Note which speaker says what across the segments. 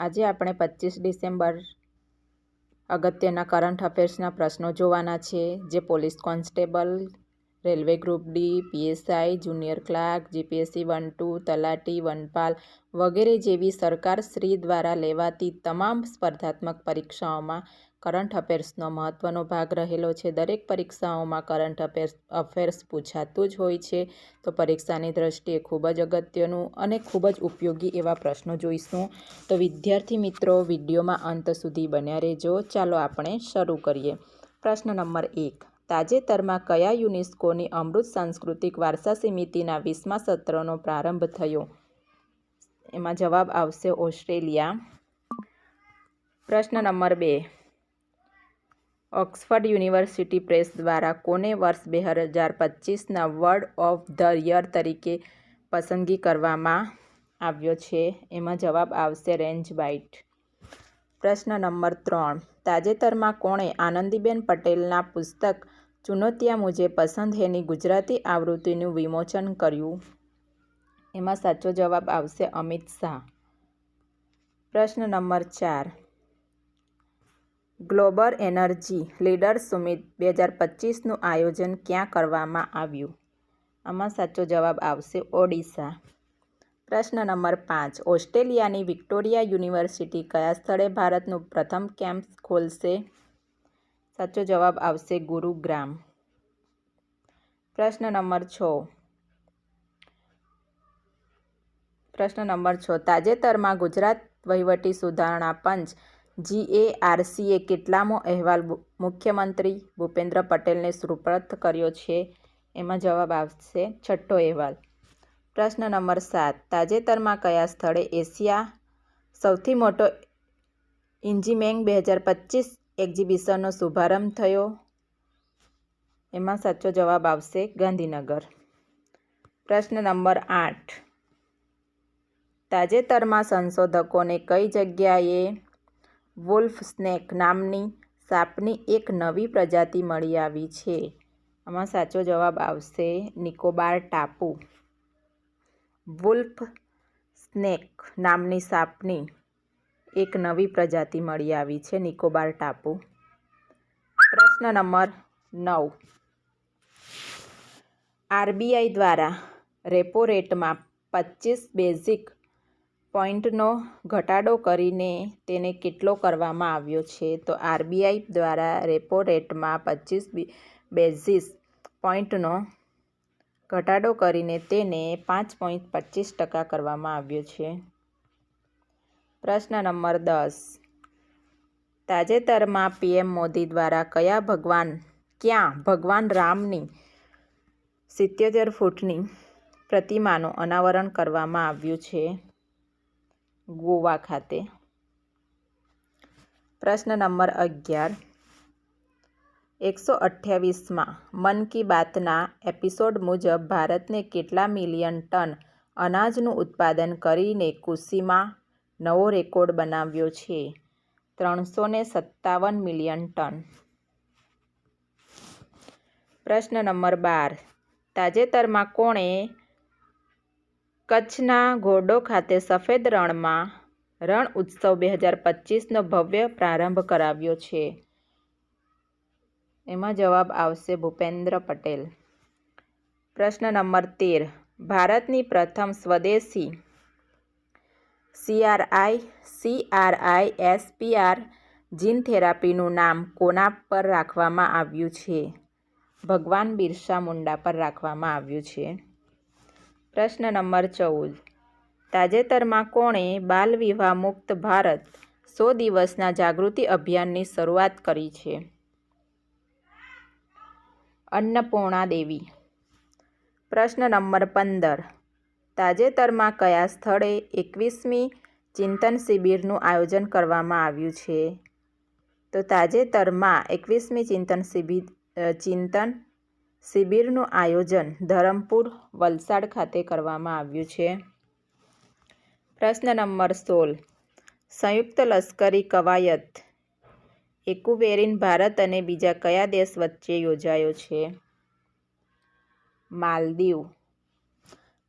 Speaker 1: આજે આપણે પચીસ ડિસેમ્બર અગત્યના કરંટ અફેર્સના પ્રશ્નો જોવાના છે, જે police constable, railway group D, PSI, junior clerk, GPSC one two, તલાટી, વનપાલ વગેરે જેવી સરકારશ્રી દ્વારા લેવાતી તમામ સ્પર્ધાત્મક પરીક્ષાઓમાં કરંટ અફેર્સનો મહત્ત્વનો ભાગ રહેલો છે. દરેક પરીક્ષાઓમાં કરંટ અફેર્સ અફેર્સ પૂછાતું જ હોય છે. તો પરીક્ષાની દ્રષ્ટિએ ખૂબ જ અગત્યનું અને ખૂબ જ ઉપયોગી એવા પ્રશ્નો જોઈશું. તો વિદ્યાર્થી મિત્રો, વિડીયોમાં અંત સુધી બન્યા રહેજો. ચાલો આપણે શરૂ કરીએ. પ્રશ્ન નંબર એક. તાજેતરમાં કયા યુનેસ્કોની અમૃત સાંસ્કૃતિક વારસા સમિતિના વીસમા સત્રનો પ્રારંભ થયો? એમાં જવાબ આવશે ઓસ્ટ્રેલિયા. પ્રશ્ન નંબર બે. ઓક્સફર્ડ યુનિવર્સિટી પ્રેસ દ્વારા કોને વર્ષ બે હજાર પચીસના વર્ડ ઓફ ધ યર તરીકે પસંદગી કરવામાં આવ્યો છે? એમાં જવાબ આવશે રેન્જ બાઇટ. પ્રશ્ન નંબર ત્રણ. તાજેતરમાં કોણે આનંદીબેન પટેલના પુસ્તક ચુનોતિયા મુજે પસંદ હેની ગુજરાતી આવૃત્તિનું વિમોચન કર્યું? એમાં સાચો જવાબ આવશે અમિત શાહ. પ્રશ્ન નંબર ચાર. ગ્લોબલ એનર્જી લીડર સુમિત બે હજાર પચીસનું આયોજન ક્યાં કરવામાં આવ્યું? આમાં સાચો જવાબ આવશે ઓડિશા. પ્રશ્ન નંબર પાંચ. ઓસ્ટ્રેલિયાની વિક્ટોરિયા યુનિવર્સિટી કયા સ્થળે ભારતનું પ્રથમ કેમ્પ ખોલશે? સાચો જવાબ આવશે ગુરુગ્રામ. પ્રશ્ન નંબર છ. પ્રશ્ન નંબર છ. તાજેતરમાં ગુજરાત વહીવટી સુધારણા પંચ જીએઆરસીએ કેટલામો અહેવાલ મુખ્યમંત્રી ભૂપેન્દ્ર પટેલને સુપ્રત કર્યો છે, એમાં જવાબ આવશે છઠ્ઠો અહેવાલ. પ્રશ્ન નંબર સાત, તાજેતરમાં કયા સ્થળે એશિયા સૌથી મોટો ઇન્જીમેંગ બે હજાર પચીસ એક્ઝિબિશનનો શુભારંભ થયો? એમાં સાચો જવાબ આવશે ગાંધીનગર. પ્રશ્ન નંબર આઠ, તાજેતરમાં સંશોધકોને કઈ જગ્યાએ વુલ્ફ સ્નેક નામની સાપની એક નવી પ્રજાતિ મળી આવી છે. આમાં સાચો જવાબ આવશે નિકોબાર ટાપુ. વુલ્ફ સ્નેક નામની સાપની એક નવી પ્રજાતિ મળી આવી છે નિકોબાર ટાપુ. પ્રશ્ન નંબર નવ. આરબીઆઈ દ્વારા રેપો રેટમાં પચીસ બેઝિક પોઈન્ટનો ઘટાડો કરીને તેને કેટલો કરવામાં આવ્યો છે, તો આરબીઆઈ દ્વારા રેપો રેટમાં પચીસ બેઝિસ પોઈન્ટનો ઘટાડો કરીને તેને પાંચ પોઈન્ટ પચીસ ટકા કરવામાં આવ્યો છે. પ્રશ્ન નંબર દસ. તાજેતરમાં પીએમ મોદી દ્વારા કયા ભગવાન, ક્યાં ભગવાન રામની સિત્યોતેર ફૂટની પ્રતિમાનું અનાવરણ કરવામાં આવ્યું છે? ગોવા ખાતે. પ્રશ્ન નંબર અગિયાર. એકસો અઠ્યાવીસમાં મન કી બાતના એપિસોડ મુજબ ભારતને કેટલા મિલિયન ટન અનાજનું ઉત્પાદન કરીને કૃષિમાં નવો રેકોર્ડ બનાવ્યો છે? ત્રણસો સત્તાવન મિલિયન ટન. પ્રશ્ન નંબર બાર. તાજેતરમાં કોણે કચ્છના ઘોડો ખાતે સફેદ રણમાં રણ ઉત્સવ બે હજાર પચીસનો ભવ્ય પ્રારંભ કરાવ્યો છે. એમાં જવાબ આવશે ભૂપેન્દ્ર પટેલ. પ્રશ્ન નંબર તેર. ભારતની પ્રથમ સ્વદેશી સીઆરઆઈ સીઆરઆઈ એસપીઆર જીન થેરાપીનું નામ કોના પર રાખવામાં આવ્યું છે. ભગવાન બિરસા મુંડા પર રાખવામાં આવ્યું છે. પ્રશ્ન નંબર ચૌદ. તાજેતરમાં કોણે બાલ વિવાહ મુક્ત ભારત સો દિવસના જાગૃતિ અભિયાનની શરૂઆત કરી છે. અન્નપૂર્ણા દેવી. પ્રશ્ન નંબર પંદર. તાજેતરમાં કયા સ્થળે એકવીસમી ચિંતન શિબિરનું આયોજન કરવામાં આવ્યું છે? તો તાજેતરમાં એકવીસમી ચિંતન શિબિર ચિંતન શિબિરનું આયોજન ધરમપુર, વલસાડ ખાતે કરવામાં આવ્યું છે. પ્રશ્ન નંબર સોળ. સંયુક્ત લશ્કરી કવાયત. એકુવેરિન ભારત અને બીજા કયા દેશ વચ્ચે યોજાયો છે? માલદીવ.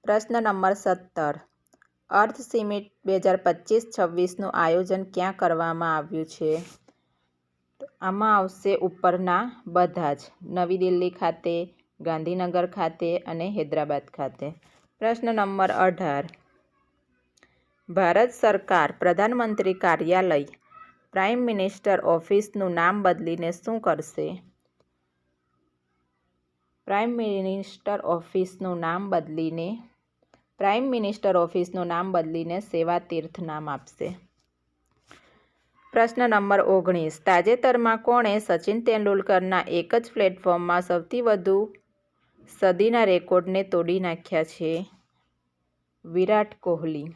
Speaker 1: પ્રશ્ન નંબર સત્તર. અર્થ સિમિટ બે હજાર પચીસ છવ્વીસનું આયોજન ક્યાં કરવામાં આવ્યું છે? આમાં આવશે ઉપરના બધા જ. નવી દિલ્હી ખાતે, ગાંધીનગર ખાતે અને હૈદરાબાદ ખાતે. પ્રશ્ન નંબર અઢાર. ભારત સરકાર, પ્રધાનમંત્રી કાર્યાલય, પ્રાઇમ મિનિસ્ટર ઓફિસનું નામ બદલીને શું કરશે? પ્રાઇમ મિનિસ્ટર ઓફિસનું નામ બદલીને, પ્રાઇમ મિનિસ્ટર ઓફિસનું નામ બદલીને સેવા તીર્થ નામ આપશે. પ્રશ્ન નંબર ઓગણીસ. તાજેતરમાં કોણે સચિન તેંડુલકરના એક જ પ્લેટફોર્મમાં સૌથી વધુ સદીના રેકોર્ડને તોડી નાખ્યા છે? વિરાટ કોહલી.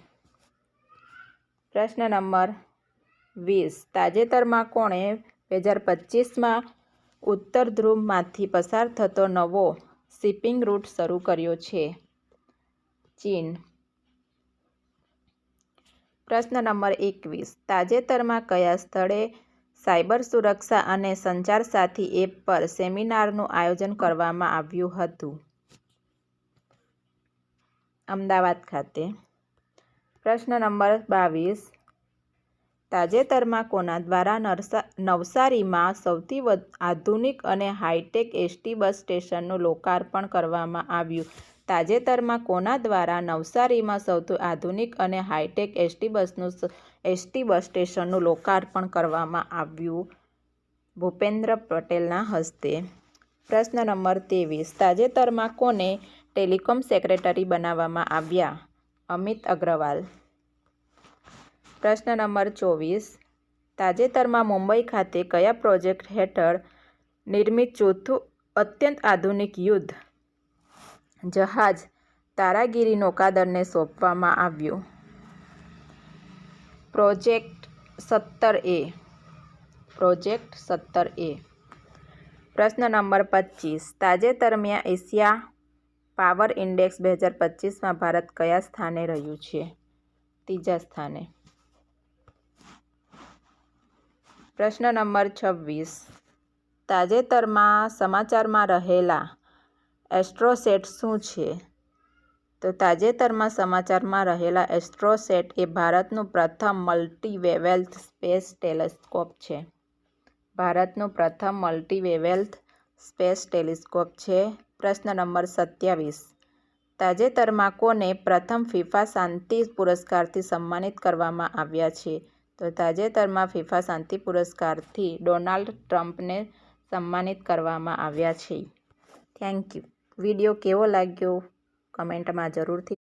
Speaker 1: પ્રશ્ન નંબર વીસ. તાજેતરમાં કોણે બે હજાર પચીસમાં ઉત્તર ધ્રુવમાંથી પસાર થતો નવો શિપિંગ રૂટ શરૂ કર્યો છે? ચીન. પ્રશ્ન નંબર એકવીસ. તાજેતરમાં કયા સ્થળે સાયબર સુરક્ષા અને સંચાર સાથી એપ પર સેમિનારનું આયોજન કરવામાં આવ્યું હતું? અમદાવાદ ખાતે. પ્રશ્ન નંબર બાવીસ. તાજેતરમાં કોના દ્વારા નરસા, નવસારીમાં સૌથી આધુનિક અને હાઈટેક એસટી બસ સ્ટેશનનું લોકાર્પણ કરવામાં આવ્યું? તાજેતરમાં કોના દ્વારા નવસારીમાં સૌથી આધુનિક અને હાઈટેક એસટી બસનું એસટી બસ સ્ટેશનનું લોકાર્પણ કરવામાં આવ્યું? ભૂપેન્દ્ર પટેલના હસ્તે પ્રશ્ન નંબર ત્રેવીસ. તાજેતરમાં કોને ટેલિકોમ સેક્રેટરી બનાવવામાં આવ્યા? અમિત અગ્રવાલ. પ્રશ્ન નંબર ચોવીસ. તાજેતરમાં મુંબઈ ખાતે કયા પ્રોજેક્ટ હેઠળ નિર્મિત ચોથું અત્યંત આધુનિક યુદ્ધ? જહાજ તારાગીરી નૌકાદળને સોંપવામાં આવ્યું. પ્રોજેક્ટ સત્તર એ. પ્રોજેક્ટ સત્તર એ. પ્રશ્ન નંબર પચીસ. તાજેતરમાં એશિયા પાવર ઇન્ડેક્સ બે હજાર પચીસમાં ભારત કયા સ્થાને રહ્યું છે? ત્રીજા સ્થાને. પ્રશ્ન નંબર છવ્વીસ. તાજેતરમાં સમાચારમાં રહેલા એસ્ટ્રોસેટ શું છે? તો તાજેતરમાં સમાચારમાં રહેલા એસ્ટ્રોસેટ એ ભારતનું પ્રથમ મલ્ટીવેવેલ્થ સ્પેસ ટેલિસ્કોપ છે. ભારતનું પ્રથમ મલ્ટીવેવેલ્થ સ્પેસ ટેલિસ્કોપ છે. પ્રશ્ન નંબર સત્યાવીસ. તાજેતરમાં કોને પ્રથમ ફિફા શાંતિ પુરસ્કારથી સન્માનિત કરવામાં આવ્યા છે? તો તાજેતરમાં ફિફા શાંતિ પુરસ્કારથી ડોનાલ્ડ ટ્રમ્પને સન્માનિત કરવામાં આવ્યા છે. Thank you. વીડિયો કેવો લાગ્યો કમેન્ટમાં જરૂરથી